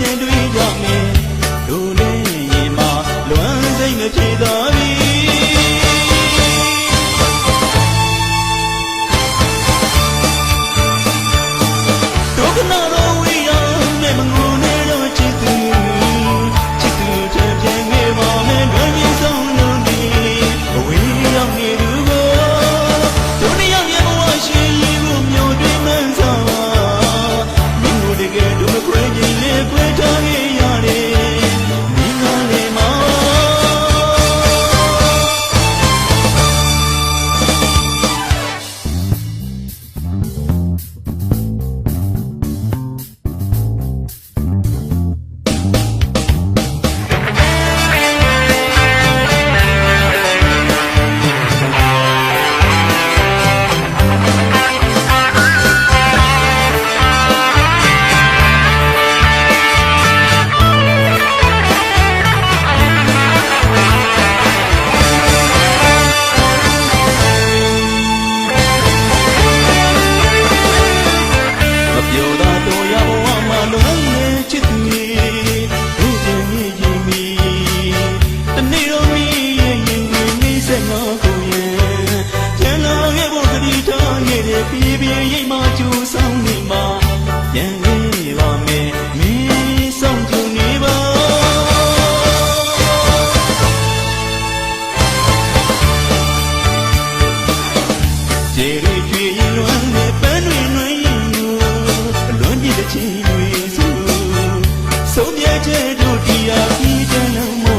can't do ဆုံးမြတ်ချက်တို့တရားဤတလုံး